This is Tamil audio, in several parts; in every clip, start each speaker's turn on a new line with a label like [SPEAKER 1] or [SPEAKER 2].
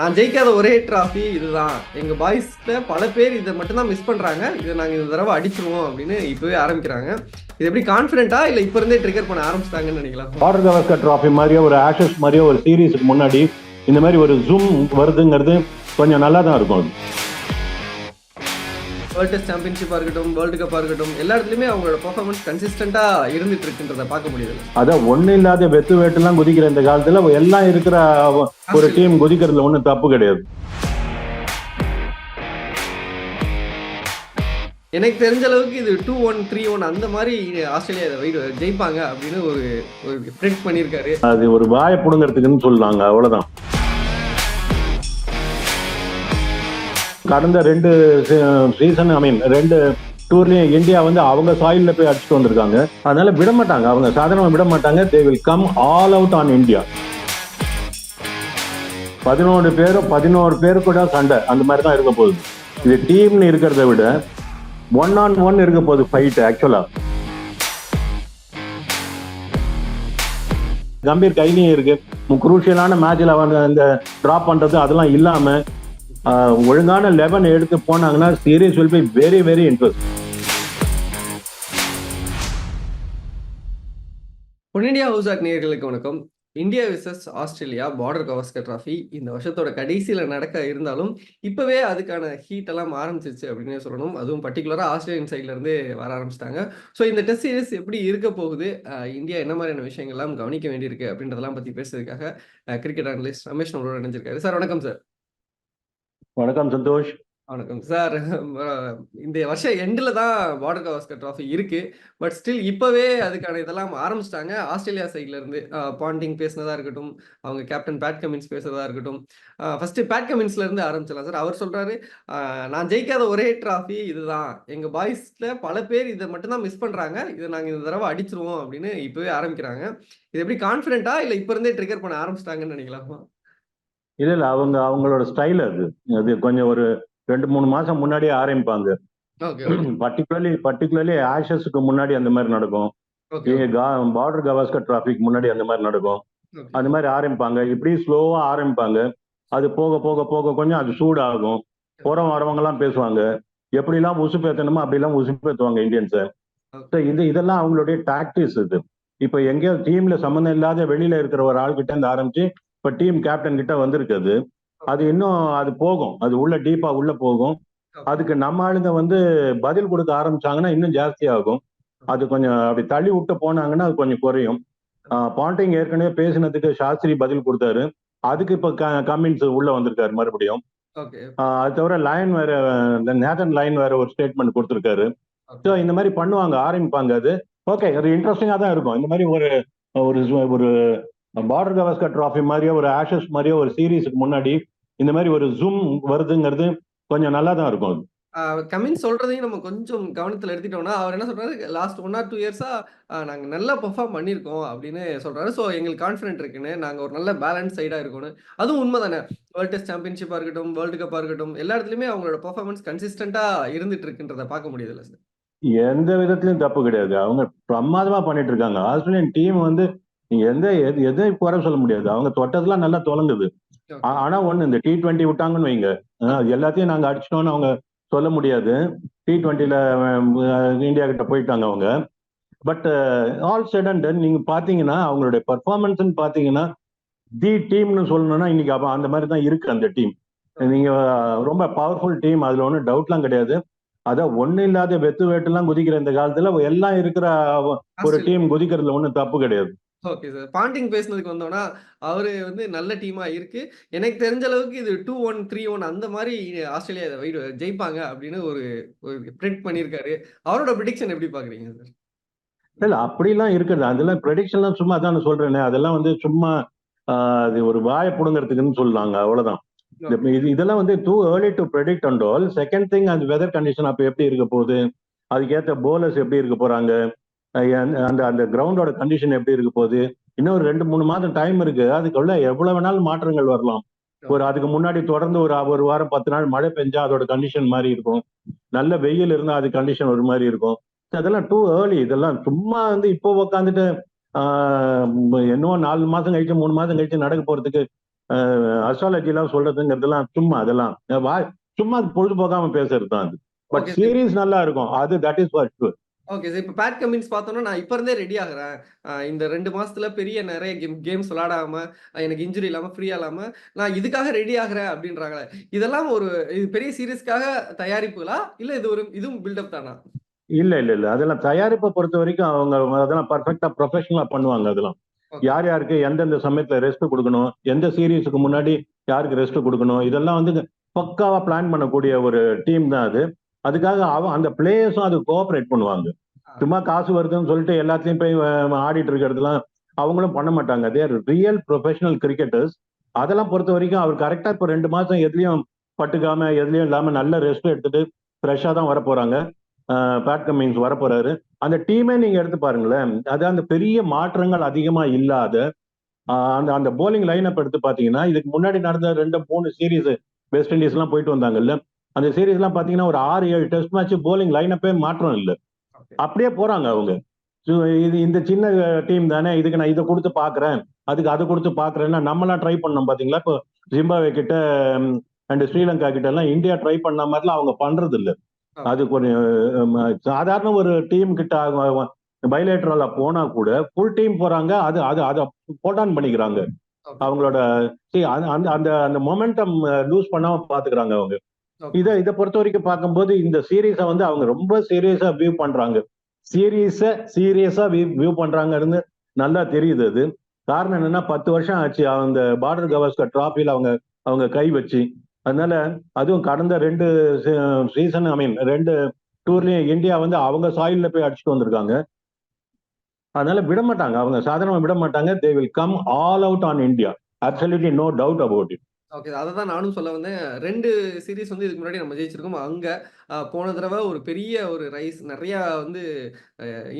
[SPEAKER 1] நான் ஜெயிக்காத ஒரே டிராஃபி இதுதான். எங்க பாய்ஸ்ல பல பேர் இதை மட்டும்தான் மிஸ் பண்றாங்க. இதை நாங்க இந்த தடவை அடிச்சிருவோம் அப்படின்னு இப்பவே ஆரம்பிக்கிறாங்க. இது எப்படி கான்ஃபிடென்ட்டா இல்ல இப்ப இருந்தே ட்ரிகர் பண்ண ஆரம்பிச்சிட்டாங்கன்னு நினைக்கலாம்
[SPEAKER 2] பார்டர் கவஸ்கர் ட்ராஃபி மாதிரியோ ஒரு ஆஷஸ் மாதிரியோ ஒரு சீரீஸுக்கு முன்னாடி இந்த மாதிரி ஒரு ஜூம் வருதுங்கிறது கொஞ்சம் நல்லா தான் இருக்கும்.
[SPEAKER 1] வேர்ல்டு டெஸ்ட் சாம்பியன்ஷிப்பா இருக்கட்டும் வேர்ல்டு கப்பா இருக்கட்டும் எல்லா இடத்துலயுமே அவங்களோட பெர்ஃபார்மன்ஸ் கன்சிஸ்டண்டா இருந்துட்டு இருக்குன்றத பார்க்க முடியுது.
[SPEAKER 2] அதான் ஒண்ணு இல்லாத வெத்து வேட்டுலாம் குதிக்கிற இந்த காலத்துல எல்லாம் இருக்கிற ஒரு டீம் குதிக்கிறதுல ஒண்ணும் தப்பு கிடையாது.
[SPEAKER 1] எனக்கு தெரிஞ்ச அளவுக்கு இது டூ ஒன் த்ரீ ஒன் அந்த மாதிரி ஆஸ்திரேலியா இதை ஜெயிப்பாங்க அப்படின்னு ஒரு ஒரு ப்ரெடிக்ட் பண்ணியிருக்காரு.
[SPEAKER 2] அது ஒரு வாயை புடுங்கிறதுக்குன்னு சொல்லலாங்க அவ்வளவுதான். கடந்த ரெண்டு சீசன் ஐ மீன் ரெண்டு டூர்லயும் இந்தியா வந்து அவங்க சாயில்ல போய் அடிச்சுட்டு வந்திருக்காங்க. அதனால விட மாட்டாங்க. அவங்க சாதாரணமாக விட மாட்டாங்க. They will come all out on India பதினோரு பேரும் பதினோரு பேர் கூட சண்டை. அந்த மாதிரி தான் இருக்க போகுது. இது டீம்னு இருக்கிறத விட ஒன் ஆன் ஒன் இருக்க போகுது ஃபைட் ஆக்சுவலா கம்பீர் கையிலையும் இருக்கு. குரூஷியலான மேட்ச்ல அவங்க அந்த டிராப் பண்றது அதெல்லாம் இல்லாம ஒழுங்கான லெவன் எடுத்து போனாங்கன்னா serious will be very very interest
[SPEAKER 1] one ஹவுசாக் நேர்களுக்கு வணக்கம். India versus Australia Border Gavaskar trophy இந்த வருஷத்தோட கடைசியில் நடக்க இருந்தாலும் இப்போவே அதுக்கான ஹீட் எல்லாம் ஆரம்பிச்சிருச்சு அப்படின்னு சொல்லணும். அதுவும் பர்டிகுலராக ஆஸ்திரேலியன் சைட்லேருந்து வர ஆரம்பிச்சிட்டாங்க. ஸோ இந்த டெஸ்ட் சீரிஸ் எப்படி இருக்க போகுது? இந்தியா என்ன மாதிரியான விஷயங்கள்லாம் கவனிக்க வேண்டியிருக்கு அப்படின்றதெல்லாம் பற்றி பேசுறதுக்காக கிரிக்கெட் அனலிஸ்ட் ரமேஷ் நம்மளோட இணைஞ்சிருக்காரு. சார் வணக்கம் சார்.
[SPEAKER 2] வணக்கம் சந்தோஷ்.
[SPEAKER 1] வணக்கம். சார் இந்த வருஷம் எண்டில் தான் பார்டர் கவாஸ்கர் ட்ராஃபி இருக்கு. பட் ஸ்டில் இப்போவே அதுக்கான இதெல்லாம் ஆரம்பிச்சிட்டாங்க. ஆஸ்திரேலியா சைட்ல இருந்து பாண்டிங் பேசினதா இருக்கட்டும் அவங்க கேப்டன் பேட் கமின்ஸ் பேசுறதா இருக்கட்டும். ஃபர்ஸ்ட் பேட் கமின்ஸ்ல இருந்து ஆரம்பிச்சிடலாம் சார். அவர் சொல்றாரு நான் ஜெயிக்காத ஒரே ட்ராஃபி இதுதான். எங்க பாய்ஸ்ல பல பேர் இதை மட்டும்தான் மிஸ் பண்றாங்க. இதை நாங்கள் இந்த தடவை அடிச்சிருவோம் அப்படின்னு இப்போவே ஆரம்பிக்கிறாங்க. இது எப்படி கான்ஃபிடென்ட்டா இல்லை இப்போ இருந்தே ட்ரிகர் பண்ண ஆரம்பிச்சிட்டாங்கன்னு நினைக்கலாமா?
[SPEAKER 2] இல்ல இல்ல அவங்க அவங்களோட ஸ்டைல் அது. அது கொஞ்சம் ஒரு ரெண்டு மூணு மாசம் முன்னாடியே ஆரம்பிப்பாங்க. பர்டிகுலர்லி பர்டிகுலர்லி ஆஷஸுக்கு முன்னாடி அந்த மாதிரி நடக்கும். பார்டர் கவாஸ்கர் டிராஃபிக் முன்னாடி அந்த மாதிரி நடக்கும். அந்த மாதிரி ஆரம்பிப்பாங்க. இப்படி ஸ்லோவா ஆரம்பிப்பாங்க. அது போக போக போக கொஞ்சம் அது சூடாகும். புறம் வரவங்க எல்லாம் பேசுவாங்க. எப்படிலாம் உசுப்பேத்தணுமோ அப்படிலாம் உசுப்பேத்துவாங்க இந்தியன்ஸை. ஸோ இது இதெல்லாம் அவங்களுடைய டாக்டிஸ் இது. இப்போ எங்கேயோ டீம்ல சம்மந்தம் இல்லாத வெளியில இருக்கிற ஒரு ஆள் கிட்ட இருந்து ஆரம்பிச்சு இப்போ டீம் கேப்டன் கிட்ட வந்திருக்குது அது இன்னும் அது போகும். அது உள்ள டீப்பா உள்ள போகும். அதுக்கு நம்ம ஆளுங்க வந்து பதில் கொடுக்க ஆரம்பிச்சாங்கன்னா இன்னும் ஜாஸ்தி ஆகும். அது கொஞ்சம் அப்படி தள்ளி விட்டு போனாங்கன்னா அது கொஞ்சம் குறையும். பாண்டிங் ஏற்கனவே பேசினதுக்கு சாஸ்திரி பதில் கொடுத்தாரு. அதுக்கு இப்ப கமின்ஸ் உள்ள வந்திருக்காரு மறுபடியும். அது தவிர லைன் வேற நேதன் லைன் வேற ஒரு ஸ்டேட்மெண்ட் கொடுத்துருக்காரு. ஸோ இந்த மாதிரி பண்ணுவாங்க ஆரம்பிப்பாங்க அது. ஓகே அது இன்ட்ரெஸ்டிங்கா தான் இருக்கும். இந்த மாதிரி ஒரு ஒரு ஒரு பார்டர் கவாஸ்கர் ட்ராஃபி மாதிரியோ ஒரு ஆஷஸ் மாதிரியோ ஒரு சீரீஸுக்கு முன்னாடி இந்த மாதிரி ஒரு ஜூம் வருதுங்கிறது கொஞ்சம் நல்லா தான் இருக்கும். அது
[SPEAKER 1] கமின் சொல்றதையும் நம்ம கொஞ்சம் கவனத்துல எடுத்துட்டோம்னா அவர் என்ன சொல்றாரு? லாஸ்ட் ஒன் ஆர் டூ இயர்ஸா நாங்க நல்லா பெர்ஃபார்ம் பண்ணியிருக்கோம் அப்படின்னு சொல்றாரு. ஸோ எங்களுக்கு கான்ஃபிடென்ட் இருக்குன்னு நாங்க ஒரு நல்ல பேலன்ஸ் சைடா இருக்கணும் அதுவும் உண்மை தானே. வேர்ல்டு டெஸ்ட் சாம்பியன்ஷிப்பா இருக்கட்டும் வேர்ல்டு கப்பா இருக்கட்டும் எல்லா இடத்துலயுமே அவங்களோட பெர்ஃபார்மன்ஸ் கன்சிஸ்டண்டா இருந்துட்டு இருக்குன்றத பார்க்க முடியுதுல்ல சார்
[SPEAKER 2] எந்த விதத்திலயும் தப்பு கிடையாது. அவங்க பிரமாதமா பண்ணிட்டு இருக்காங்க. ஆஸ்திரேலியன் டீம் வந்து நீங்க எந்த எது எதையும் குறை சொல்ல முடியாது. அவங்க தொட்டதெல்லாம் நல்லா தொடங்குது ஆனா ஒண்ணு இந்த டி டுவெண்ட்டி விட்டாங்கன்னு வைங்க. எல்லாத்தையும் நாங்க அடிச்சிட்டோம்னு அவங்க சொல்ல முடியாது. டி டுவெண்ட்டில இந்தியா கிட்ட போயிட்டாங்க அவங்க. But all set and done நீங்க பாத்தீங்கன்னா அவங்களுடைய பர்ஃபார்மன்ஸ்னு பாத்தீங்கன்னா தி டீம்னு சொல்லணும்னா இன்னைக்கு அந்த மாதிரி தான் இருக்கு அந்த டீம் நீங்க ரொம்ப பவர்ஃபுல் டீம் அதுல ஒன்றும் டவுட்லாம் கிடையாது. அதான் ஒண்ணு இல்லாத வெத்து வேட்டுலாம் குதிக்கிற இந்த காலத்துல எல்லாம் இருக்கிற ஒரு டீம் குதிக்கிறதுல ஒன்றும் தப்பு கிடையாது.
[SPEAKER 1] Okay sir. பாண்டிங் பேசுனதுக்கு வந்தோம்னா அவரு வந்து நல்ல டீமா இருக்கு. எனக்கு தெரிஞ்ச அளவுக்கு இது டூ ஒன் த்ரீ ஒன் அந்த மாதிரி ஆஸ்திரேலியா இதை வெயிட் ஜெயிப்பாங்க அப்படின்னு ஒரு ஒரு ப்ரெடிக்ட் பண்ணியிருக்காரு அவரோட ப்ரிடிக்ஷன் எப்படி பாக்குறீங்க சார்?
[SPEAKER 2] இல்ல அப்படிலாம் இருக்குது அதெல்லாம் ப்ரெடிக்ஷன்லாம் சும்மா அதான் சொல்றேனே. அதெல்லாம் வந்து சும்மா அது ஒரு வாயை புடுங்கிறதுக்குன்னு சொல்லலாங்க அவ்வளவுதான். இது இதெல்லாம் வந்து too early to predict and all second thing அந்த வெதர் கண்டிஷன் அப்ப எப்படி இருக்க போகுது? அதுக்கேற்ற போலர்ஸ் எப்படி இருக்க போறாங்க? அந்த- அந்த அந்த கிரவுண்டோட கண்டிஷன் எப்படி இருக்க போகுது? இன்னும் ஒரு ரெண்டு மூணு மாதம் டைம் இருக்கு. அதுக்குள்ள எவ்வளவு வேணாலும் மாற்றங்கள் வரலாம். ஒரு அதுக்கு முன்னாடி தொடர்ந்து ஒரு ஒரு வாரம் பத்து நாள் மழை பெஞ்சா அதோட கண்டிஷன் மாதிரி இருக்கும். நல்ல வெயில் இருந்தா அது கண்டிஷன் ஒரு மாதிரி இருக்கும். அதெல்லாம் டூ ஏர்லி இதெல்லாம் சும்மா வந்து இப்போ உக்காந்துட்டு இன்னும் நாலு மாசம் கழிச்சு மூணு மாசம் கழிச்சு நடக்க போறதுக்கு அஸ்ட்ராலஜி எல்லாம் சொல்றதுங்கிறதெல்லாம் சும்மா அதெல்லாம். சும்மா பொழுதுபோக்காம பேசுறது தான் அது பட். சீரீஸ் நல்லா இருக்கும். அது that is for sure
[SPEAKER 1] okay sir இப்போ பேட் கமின்ஸ் பார்த்தோன்னா நான் இப்போ இருந்தே ரெடி ஆகுறேன். இந்த ரெண்டு மாசத்துல பெரிய நிறைய கேம் கேம்ஸ் விளாடாம எனக்கு இன்ஜுரி இல்லாம ஃப்ரீயா இல்லாம நான் இதுக்காக ரெடி ஆகுறேன் அப்படின்றாங்களே. இதெல்லாம் ஒரு இது பெரிய சீரியஸ்க்காக தயாரிப்புகளா? இல்ல இது ஒரு இதுவும் பில்டப் தானா?
[SPEAKER 2] இல்ல இல்ல இல்ல. அதெல்லாம் தயாரிப்பை பொறுத்த வரைக்கும் அவங்க அதெல்லாம் பர்ஃபெக்டா ப்ரொஃபஷனலா பண்ணுவாங்க அதெல்லாம். யார் யாருக்கு எந்தெந்த சமயத்துல ரெஸ்ட் கொடுக்கணும் எந்த சீரீஸுக்கு முன்னாடி யாருக்கு ரெஸ்ட் கொடுக்கணும் இதெல்லாம் வந்து பக்காவா பிளான் பண்ணக்கூடிய ஒரு டீம் தான் அது. அதுக்காக அவ அந்த பிளேயர்ஸும் அது கோஆபரேட் பண்ணுவாங்க. சும்மா காசு வருதுன்னு சொல்லிட்டு எல்லாத்தையும் போய் ஆடிட்டு இருக்கிறதுலாம் அவங்களும் பண்ண மாட்டாங்க. தேர் ரியல் ப்ரொஃபஷனல் கிரிக்கெட்டர்ஸ் அதெல்லாம் பொறுத்த வரைக்கும் அவர் கரெக்டா இப்போ ரெண்டு மாசம் எதுலயும் பட்டுக்காம எதுலயும் இல்லாம நல்ல ரெஸ்ட் எடுத்துட்டு ஃப்ரெஷ்ஷா தான் வர போறாங்க பேட் கமிங்ஸ் வர போறாரு அந்த டீமே நீங்க எடுத்து பாருங்களேன். அது அந்த பெரிய மாற்றங்கள் அதிகமா இல்லாத அந்த அந்த போலிங் லைனப் எடுத்து பாத்தீங்கன்னா இதுக்கு முன்னாடி நடந்த ரெண்டு மூணு சீரீஸ் வெஸ்ட் இண்டீஸ் எல்லாம் போயிட்டு வந்தாங்கல்ல. அந்த சீரீஸ் எல்லாம் பாத்தீங்கன்னா ஒரு ஆறு ஏழு டெஸ்ட் மேட்ச் போலிங் லைனப்பே மாற்றம் இல்லை. அப்படியே போறாங்க அவங்க. இது இந்த சின்ன டீம் தானே இதுக்கு நான் இதை கொடுத்து பாக்குறேன் அதுக்கு அதை கொடுத்து பாக்குறேன்னா நம்மலாம் ட்ரை பண்ணோம் பாத்தீங்களா? இப்போ ஜிம்பாவே கிட்ட அண்ட் ஸ்ரீலங்கா கிட்ட எல்லாம் இந்தியா ட்ரை பண்ண மாதிரிலாம் அவங்க பண்றது இல்ல. அது கொஞ்சம் சாதாரண ஒரு டீம் கிட்ட பைலேட்டரலா போனா கூட ஃபுல் டீம் போறாங்க அது அது அதை போட்டான் பண்ணிக்கிறாங்க. அவங்களோட see, அந்த- அந்த அந்த அந்த மொமெண்டம் லூஸ் பண்ணாம பாத்துக்கிறாங்க அவங்க. இதை இதை பொறுத்த வரைக்கும் பார்க்கும்போது இந்த சீரீஸை வந்து அவங்க ரொம்ப சீரியஸா வியூ பண்றாங்க. சீரியஸ சீரியஸா வியூ பண்றாங்கன்னு நல்லா தெரியுது அது. காரணம் என்னன்னா பத்து வருஷம் ஆச்சு. அந்த பார்டர் கவாஸ்கர் டிராஃபியில் அவங்க அவங்க கை வச்சு. அதனால அதுவும் கடந்த ரெண்டு சீசன் ஐ மீன் ரெண்டு டூர்லயும் இந்தியா வந்து அவங்க சாயில்ல போய் அடிச்சுட்டு வந்திருக்காங்க. அதனால விட மாட்டாங்க அவங்க சாதாரணமா விட மாட்டாங்க they will come all out on India absolutely no doubt about it
[SPEAKER 1] okay அதை தான் நானும் சொல்ல வந்தேன். ரெண்டு சீரிஸ் வந்து இதுக்கு முன்னாடி நம்ம ஜெயிச்சிருக்கோம். அங்கே போன தடவை ஒரு பெரிய ஒரு ரைஸ் நிறையா வந்து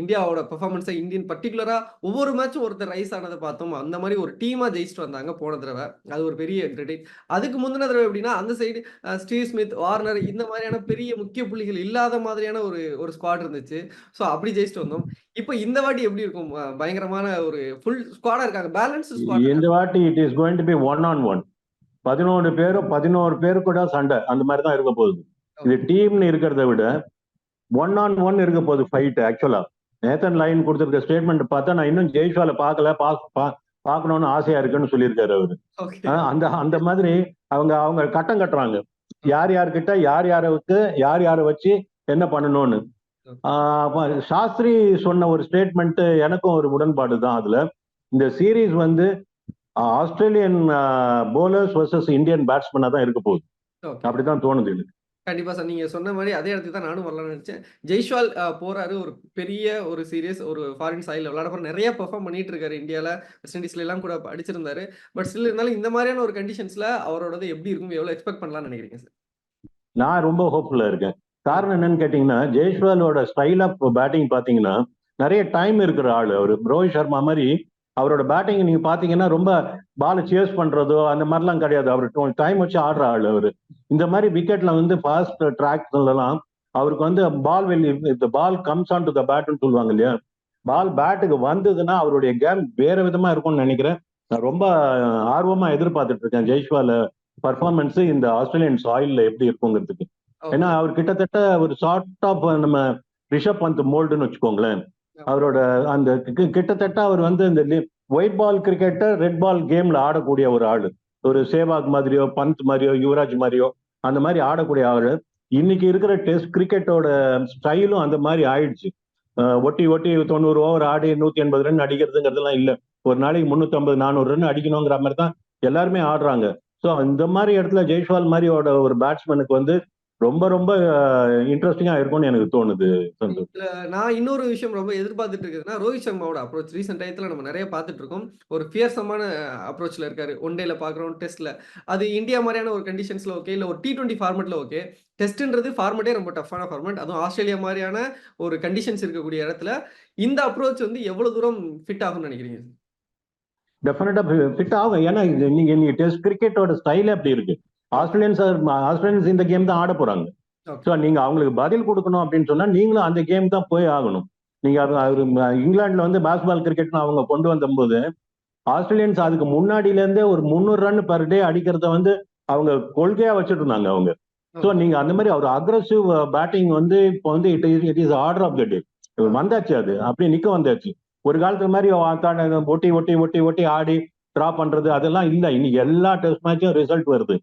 [SPEAKER 1] இந்தியாவோட பெர்ஃபார்மன்ஸை இந்தியன் பர்டிகுலராக ஒவ்வொரு மேட்சும் ஒருத்தர் ரைஸ் ஆனதை பார்த்தோம். அந்த மாதிரி ஒரு டீமாக ஜெயிச்சிட்டு வந்தாங்க போன தடவை. அது ஒரு பெரிய கிரெடிட் அதுக்கு முந்தின தடவை எப்படின்னா அந்த சைடு ஸ்டீவ் ஸ்மித் வார்னர் இந்த மாதிரியான பெரிய முக்கிய புள்ளிகள் இல்லாத மாதிரியான ஒரு ஒரு ஸ்குவாட் இருந்துச்சு. ஸோ அப்படி ஜெயிச்சிட்டு வந்தோம். இப்போ இந்த வாட்டி எப்படி இருக்கும்? பயங்கரமான ஒரு ஃபுல் ஸ்குவாடாக இருக்காங்க. பேலன்ஸ் ஸ்குவாட்
[SPEAKER 2] இந்த வாட்டி it is going to be one on one பதினோரு பேரும் பதினோரு பேரு கூட சண்டை. அந்த மாதிரி தான் இருக்க போகுது. இது டீம்னு இருக்கிறத விட ஒன் ஆன் ஒன் இருக்க போகுது ஃபைட் ஆக்சுவலா நேத்தன் லைன் கொடுத்திருக்க ஸ்டேட்மெண்ட் பார்த்தா நான் இன்னும் ஜெய்ஷ்வால பார்க்கல பா- பார்க்கணும்னு ஆசையா இருக்குன்னு சொல்லியிருக்காரு அவரு. அந்த அந்த மாதிரி அவங்க அவங்க கட்டம் கட்டுறாங்க. யார் யார்கிட்ட யார் யாருக்கு யார் யாரை வச்சு என்ன பண்ணணும்னு. சாஸ்திரி சொன்ன ஒரு ஸ்டேட்மெண்ட் எனக்கும் ஒரு உடன்பாடு தான் அதுல. இந்த சீரீஸ் வந்து ஆஸ்திரேலியன் போலர்ஸ் வர்சஸ் இந்தியன் பேட்ஸ்மேனா தான் இருக்க போகுது. அப்படிதான் தோணுது எனக்கு.
[SPEAKER 1] கண்டிப்பா சார் நீங்க சொன்ன மாதிரி அதே இடத்துக்கு தான் நானும் வரலாம்னு நினைச்சேன். ஜெய்ஷ்வால் போறாரு ஒரு பெரிய ஒரு சீரியஸ் ஒரு ஃபாரின் சாயில விளையாட போற நிறைய பெர்ஃபார்ம் பண்ணிட்டு இருக்காரு இந்தியால வெஸ்ட் இண்டீஸ்ல எல்லாம் கூட அடிச்சிருந்தாரு. பட் ஸ்டில் இருந்தாலும் இந்த மாதிரியான ஒரு கண்டிஷன்ஸ்ல அவரோடது எப்படி இருக்கும் எவ்வளவு எக்ஸ்பெக்ட் பண்ணலாம்னு நினைக்கிறீங்க சார்?
[SPEAKER 2] நான் ரொம்ப ஹோப்ஃபுல்லா இருக்கேன். காரணம் என்னன்னு கேட்டீங்கன்னா ஜெய்ஷ்வாலோட ஸ்டைல் ஆஃப் பேட்டிங் பாத்தீங்கன்னா நிறைய டைம் இருக்கிற ஆளு அவரு. ரோஹித் சர்மா மாதிரி அவரோட பேட்டிங் நீங்க பாத்தீங்கன்னா ரொம்ப பால் சேஸ் பண்றதோ அந்த மாதிரிலாம் கிடையாது. அவர் டைம் வச்சு ஆடுற ஆளு அவரு. இந்த மாதிரி விக்கெட்ல வந்து ஃபாஸ்ட் ட்ராக்ஸ்லாம் அவருக்கு வந்து பால் வெளி இந்த ball comes on to the பேட்னு சொல்லுவாங்க இல்லையா? பால் பேட்டுக்கு வந்ததுன்னா அவருடைய கேம் வேற விதமா இருக்கும்னு நினைக்கிறேன். நான் ரொம்ப ஆர்வமா எதிர்பார்த்துட்டு இருக்கேன் ஜெய்ஷ்வால பர்ஃபார்மன்ஸ் இந்த ஆஸ்திரேலியன் சாயில்ல எப்படி இருக்குங்கிறதுக்கு. ஏன்னா அவர் கிட்டத்தட்ட ஒரு ஷார்ட் ஆஃப் நம்ம ரிஷப் பந்த் மோல்டுன்னு வச்சுக்கோங்களேன். அவரோட அந்த கி- கிட்டத்தட்ட அவர் வந்து இந்த ஒயிட் பால் கிரிக்கெட்டை ரெட் பால் கேம்ல ஆடக்கூடிய ஒரு ஆள். ஒரு சேவாக் மாதிரியோ பந்த் மாதிரியோ யுவராஜ் மாதிரியோ அந்த மாதிரி ஆடக்கூடிய ஆள். இன்னைக்கு இருக்கிற டெஸ்ட் கிரிக்கெட்டோட ஸ்டைலும் அந்த மாதிரி ஆயிடுச்சு. ஒட்டி ஒட்டி தொண்ணூறு ஓவர் ஆடி நூத்தி எண்பது ரன் அடிக்கிறதுங்கிறதுலாம் இல்லை. ஒரு நாளைக்கு முன்னூத்தி ஐம்பது நானூறு ரன் அடிக்கணுங்கிற மாதிரி தான் எல்லாருமே ஆடுறாங்க. ஸோ இந்த மாதிரி இடத்துல ஜெய்ஷ்வால் மாதிரியோட ஒரு பேட்ஸ்மேனுக்கு வந்து ரொம்ப ரொம்ப இன்ட்ரெஸ்டிங்கா இருக்கும்னு எனக்கு தோணுது
[SPEAKER 1] நான் இன்னொரு விஷயம் ரொம்ப எதிர்பார்த்துட்டு இருக்குதுன்னா ரோஹித் சர்மாவோட அப்ரோச் ரீசெண்ட் டயத்துல நம்ம நிறைய பார்த்துட்டு இருக்கோம். ஒரு ஃபியர்சமான அப்ரோச்ல இருக்காரு. ஒன் டேல பாக்குறோம் டெஸ்ட்ல அது இந்தியா மாதிரியான ஒரு கண்டிஷன்ஸ்ல ஓகே இல்ல ஒரு டி டுவெண்ட்டி ஃபார்மெட்ல ஓகே டெஸ்ட்ன்றது ஃபார்மெட்டே ரொம்ப டஃப்பான ஃபார்மெட் அதுவும் ஆஸ்திரேலியா மாதிரியான ஒரு கண்டிஷன்ஸ் இருக்கக்கூடிய இடத்துல இந்த அப்ரோச் வந்து எவ்வளவு தூரம் ஃபிட் ஆகும்னு நினைக்கிறீங்க?
[SPEAKER 2] டெஃபினட்டா ஃபிட் ஆகும். ஏன்னா நீங்க நீங்க டெஸ்ட் கிரிக்கெட்டோட ஸ்டைலே அப்படி இருக்கு. ஆஸ்திரேலியன்ஸ் ஆஸ்திரேலியன்ஸ் இந்த கேம் தான் ஆட போறாங்க. ஸோ நீங்க அவங்களுக்கு பதில் கொடுக்கணும் அப்படின்னு சொன்னா நீங்களும் அந்த கேம் தான் போய் ஆகணும். நீங்க அவரு இங்கிலாந்துல வந்து பாஸ்பால் கிரிக்கெட்னு அவங்க கொண்டு வந்தபோது ஆஸ்திரேலியன்ஸ் அதுக்கு முன்னாடில இருந்தே ஒரு முந்நூறு ரன் பர் டே அடிக்கிறத வந்து அவங்க கொள்கையா வச்சுட்டு இருந்தாங்க அவங்க. ஸோ நீங்க அந்த மாதிரி ஒரு அக்ரஸிவ் பேட்டிங் வந்து இப்போ வந்து it is it is order of the day வந்தாச்சு அது அப்படியே நிக்க வந்தாச்சு. ஒரு காலத்துல மாதிரி ஒட்டி ஒட்டி ஒட்டி ஒட்டி ஆடி ட்ரா பண்றது அதெல்லாம் இல்ல. இன்னைக்கு எல்லா டெஸ்ட் மேட்சும் ரிசல்ட் வருது.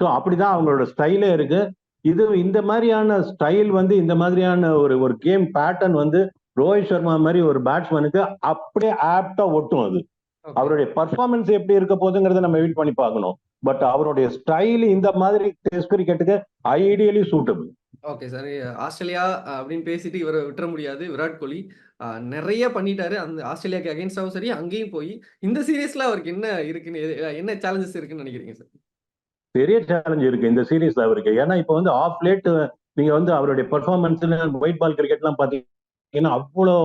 [SPEAKER 2] ஸோ அப்படிதான் அவங்களோட ஸ்டைலே இருக்கு. இது இந்த மாதிரியான ஸ்டைல் வந்து இந்த மாதிரியான ஒரு ஒரு கேம் பேட்டர்ன் வந்து ரோஹித் சர்மா மாதிரி ஒரு பேட்ஸ்மேனுக்கு அப்படியே ஆப்டா ஒட்டும் அது. அவருடைய பர்ஃபார்மன்ஸ் எப்படி இருக்க போகுதுங்கிறத நம்ம வெயிட் பண்ணி பார்க்கணும். பட் அவருடைய ஸ்டைல் இந்த மாதிரி test கிரிக்கெட்டுக்கு ideally suitable
[SPEAKER 1] okay sir Australia அப்படின்னு பேசிட்டு இவரை விட்டுற முடியாது. விராட் கோலி நிறைய பண்ணிட்டாரு. அந்த ஆஸ்திரேலியாக்கு அகைன்ஸ்டாவும் சரி அங்கேயும் போய் இந்த சீரீஸ்ல அவருக்கு என்ன இருக்குன்னு என்ன சேலஞ்சஸ் இருக்குன்னு நினைக்கிறீங்க சார்
[SPEAKER 2] பெரிய சேலஞ்ச் இருக்கு இந்த சீரீஸ்ல அவருக்கு. ஏன்னா இப்போ வந்து ஆஃப் லேட் நீங்க வந்து அவருடைய பெர்ஃபார்மன்ஸ்ல ஒயிட் பால் கிரிக்கெட்லாம் பாத்தீங்கன்னா அவ்வளோ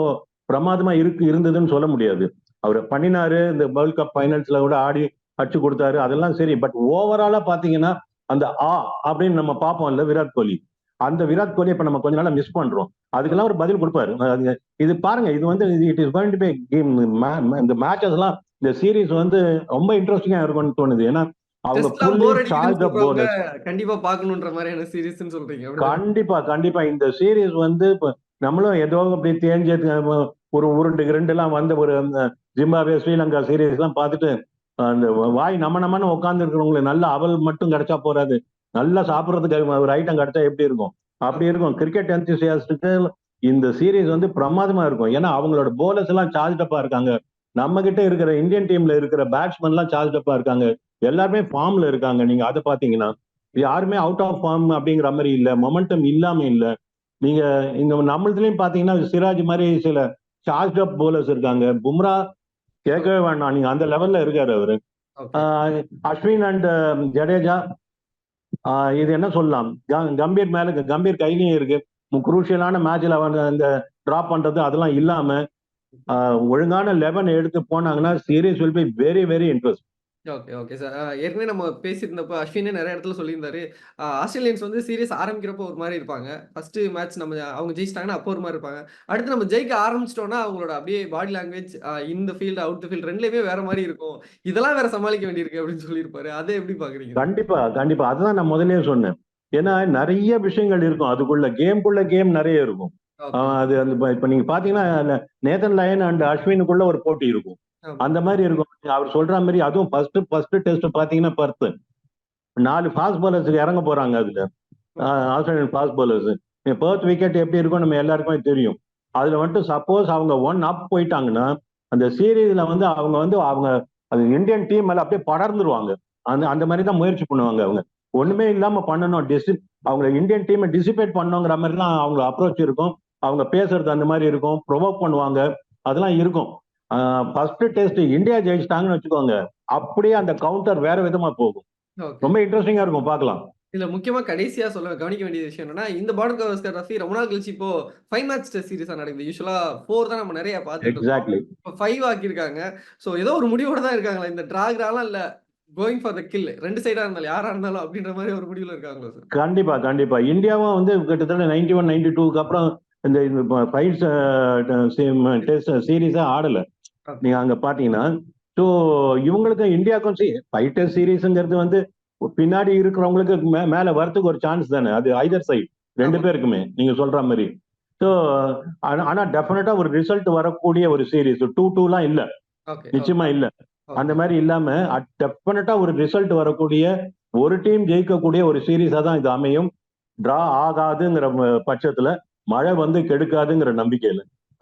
[SPEAKER 2] பிரமாதமா இருக்கு இருந்ததுன்னு சொல்ல முடியாது. அவர் பண்ணினாரு இந்த வேர்ல்ட் கப் ஃபைனல்ஸ்ல கூட ஆடி அடிச்சு கொடுத்தாரு அதெல்லாம் சரி. பட் ஓவராலா பாத்தீங்கன்னா அந்த ஆ அப்படின்னு நம்ம பார்ப்போம்ல விராட் கோலி. அந்த விராட் கோலி இப்ப நம்ம கொஞ்ச நாளா மிஸ் பண்றோம். அதுக்கெல்லாம் ஒரு பதில் கொடுப்பாரு. இது பாருங்க இது வந்து it is going to be game இந்த மேட்சஸ் எல்லாம் இந்த சீரீஸ் வந்து ரொம்ப இன்ட்ரெஸ்டிங்கா இருக்கும்னு தோணுது. ஏன்னா அவங்க.
[SPEAKER 1] கண்டிப்பா பார்க்கணுன்ற மாதிரியான சீரீஸ்னு சொல்றீங்க?
[SPEAKER 2] கண்டிப்பா கண்டிப்பா. இந்த சீரீஸ் வந்து இப்ப நம்மளும் ஏதோ அப்படி தேஞ்சு ஒரு உருண்டு கிரண்டு எல்லாம் வந்த ஒரு அந்த ஜிம்பாபே ஸ்ரீலங்கா சீரீஸ் எல்லாம் பார்த்துட்டு அந்த வாய் நம்ம நம்மன்னு உட்கார்ந்து இருக்கிறவங்களுக்கு நல்ல அவல் மட்டும் கிடைச்சா போறாது. நல்லா சாப்பிடுறதுக்கு ஒரு ஐட்டம் கிடைச்சா எப்படி இருக்கும்? அப்படி இருக்கும். கிரிக்கெட் என்திசியாஸ்டுக்கு இந்த சீரீஸ் வந்து பிரமாதமா இருக்கும். ஏன்னா அவங்களோட போலர்ஸ் எல்லாம் சார்ஜ் அப்பா இருக்காங்க. நம்ம கிட்ட இருக்கிற இந்தியன் டீம்ல இருக்கிற பேட்ஸ்மேன் எல்லாம் சார்ஜ் அப்பா இருக்காங்க. எல்லாருமே ஃபார்ம்ல இருக்காங்க. நீங்க அதை பாத்தீங்கன்னா யாருமே அவுட் ஆஃப் ஃபார்ம் அப்படிங்கிற மாதிரி இல்ல மொமெண்டம் இல்லாம இல்ல. நீங்க இங்க நம்மளதுலயும் பாத்தீங்கன்னா சிராஜ் மாதிரி சில சார்ஜ் அப் போலர்ஸ் இருக்காங்க. பும்ரா கேட்கவே வேண்டாம். நீங்க அந்த லெவல்ல இருக்காரு அவரு. அஸ்வின் அண்ட் ஜடேஜா. இது என்ன சொல்லலாம்? கம்பீர் மேல கம்பீர் கையிலயும் இருக்கு. குரூஷியலான மேட்ச்ல அவன் அந்த டிராப் பண்றது அதெல்லாம் இல்லாம ஒழுங்கான லெவன் எடுத்து போனாங்கன்னா serious will be very very interest
[SPEAKER 1] okay okay sir ஏற்கனவே நம்ம பேசியிருந்தப்போ அஸ்வினே நிறைய இடத்துல சொல்லியிருந்தாரு. ஆஸ்திரேலியன்ஸ் வந்து சீரியஸ் ஆரம்பிக்கிறப்போ ஒரு மாதிரி இருப்பாங்க. ஃபர்ஸ்ட் மேட்ச் நம்ம அவங்க ஜெயிச்சிட்டாங்கன்னா அப்போ ஒரு மாதிரி இருப்பாங்க. அடுத்து நம்ம ஜெயிக்க ஆரம்பிச்சிட்டோம்னா அவங்களோட அப்படியே பாடி லாங்குவேஜ் இந்த ஃபீல்டு அவுட் த ஃபீல்டு ரெண்டுலேயுமே வேற மாதிரி இருக்கும். இதெல்லாம் வேற சமாளிக்க வேண்டியிருக்கு அப்படின்னு சொல்லியிருப்பாரு. அதை எப்படி பாக்குறீங்க?
[SPEAKER 2] கண்டிப்பா கண்டிப்பா. அதுதான் நான் முதல்லயே சொன்னேன். ஏன்னா நிறைய விஷயங்கள் இருக்கும். அதுக்குள்ள கேம்குள்ள கேம் நிறைய இருக்கும். அது அந்த இப்ப- நீங்க பாத்தீங்கன்னா நேதன் லயன் அண்ட் அஸ்வினுக்குள்ள ஒரு போட்டி இருக்கும். அந்த மாதிரி இருக்கும். அவர் சொல்ற மாதிரி அதுவும் ஃபர்ஸ்ட் ஃபர்ஸ்ட் டெஸ்ட் பாத்தீங்கன்னா பர்த் நாலு ஃபாஸ்ட் பாலர்ஸுக்கு இறங்க போறாங்க அதுல. Australian fast bowlers Perth wicket எப்படி இருக்கும் நம்ம எல்லாருக்குமே தெரியும். அதுல வந்துட்டு சப்போஸ் அவங்க ஒன் அப் போயிட்டாங்கன்னா அந்த சீரீஸ்ல வந்து அவங்க வந்து அவங்க அது இந்தியன் டீம் மேல அப்படியே படர்ந்துருவாங்க. அந்த அந்த மாதிரி தான் முயற்சி பண்ணுவாங்க அவங்க. ஒண்ணுமே இல்லாம பண்ணணும். டிசி அவங்க இந்தியன் டீமை டிசிபேட் பண்ணுங்கிற மாதிரி தான் அவங்க அப்ரோச் இருக்கும். அவங்க பேசுறது அந்த மாதிரி இருக்கும். ப்ரொவோக் பண்ணுவாங்க. அதெல்லாம் இருக்கும். ஃபர்ஸ்ட் டெஸ்ட் இந்தியா ஜெயிச்சிட்டாங்கன்னு வச்சுக்கோங்க. அப்படியே அந்த கவுண்டர் வேற விதமா போகும். ரொம்ப இன்ட்ரெஸ்டிங்கா இருக்கும் பார்க்கலாம்.
[SPEAKER 1] இதுல முக்கியமா கடைசியா சொல்ல கவனிக்க வேண்டிய விஷயம் என்னன்னா இந்த பார்டர் கவர்ஸ்கர் ரஃபி ரொம்ப நாள் கழிச்சு இப்போ ஃபைவ் மேட்ச் டெஸ்ட் சீரிஸா நடக்குது. யூஸ்வலா ஃபோர் தான் நம்ம நிறைய பார்த்துட்டு இப்போ ஃபைவ் ஆக்கியிருக்காங்க. ஸோ ஏதோ ஒரு முடிவோட தான் இருக்காங்களா இந்த டிராக்ராலாம் இல்ல கோயிங் ஃபார் த கில் ரெண்டு சைடா இருந்தாலும் யாரா இருந்தாலும் அப்படின்ற மாதிரி ஒரு முடிவுல இருக்காங்களா சார்
[SPEAKER 2] கண்டிப்பா கண்டிப்பா. இந்தியாவும் வந்து கிட்டத்தட்ட நைன்டி ஒன் நைன்டி டூக்கு அப்புறம் இந்த ஃபைவ் டெஸ்ட் சீரீஸா ஆடல. நீங்க அங்க பாத்தீங்கன்னா ஸோ இவங்களுக்கு இந்தியாவுக்கும் ஃபைவ் டெஸ்ட் சீரீஸ்ங்கிறது வந்து பின்னாடி இருக்கிறவங்களுக்கு மேல வரத்துக்கு ஒரு சான்ஸ் தானே. அது ஐதர் சைடு ரெண்டு. பேருக்குமே நீங்க சொல்ற மாதிரி. ஸோ ஆனா டெஃபினட்டா ஒரு ரிசல்ட் வரக்கூடிய ஒரு சீரீஸ் டூ டூலாம் இல்ல.
[SPEAKER 1] ஓகே
[SPEAKER 2] நிச்சயமா இல்ல. அந்த மாதிரி இல்லாம டெஃபினட்டா ஒரு ரிசல்ட் வரக்கூடிய ஒரு டீம் ஜெயிக்கக்கூடிய ஒரு சீரீஸா தான் இது அமையும். டிரா ஆகாதுங்கிற பட்சத்துல மழை வந்து கெடுக்காதுங்கிற நம்பிக்கையில.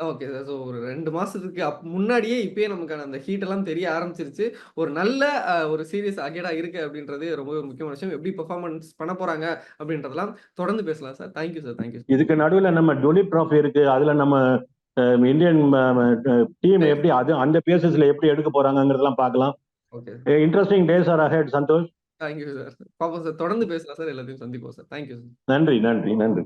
[SPEAKER 1] ஓகே சார் ஸோ ஒரு ரெண்டு மாசத்துக்கு அப் முன்னாடியே இப்பயே நமக்கான அந்த ஹீட் எல்லாம் தெரிய ஆரம்பிச்சிருச்சு. ஒரு நல்ல ஒரு சீரியஸ் அகேடா இருக்கு அப்படின்றது ரொம்ப ஒரு முக்கியமான விஷயம். எப்படி பெர்ஃபார்மன்ஸ் பண்ண போறாங்க அப்படின்றதெல்லாம் தொடர்ந்து பேசலாம் சார் தேங்க்யூ சார் தேங்க்யூ
[SPEAKER 2] இதுக்கு நடுவுல நம்ம டொலிப் ட்ராஃபி இருக்கு. அதுல நம்ம இந்தியன் டீம் எப்படி அது அந்த பேசஸ்ல எப்படி எடுக்க போறாங்கங்கிறதெல்லாம் பார்க்கலாம்.
[SPEAKER 1] Okay
[SPEAKER 2] interesting days are ahead Santhosh.
[SPEAKER 1] Thank you sir பாப்போம் சார் தொடர்ந்து பேசலாம் சார் எல்லாத்தையும் சந்திப்போம் சார் தேங்க்யூ சார்
[SPEAKER 2] நன்றி நன்றி நன்றி.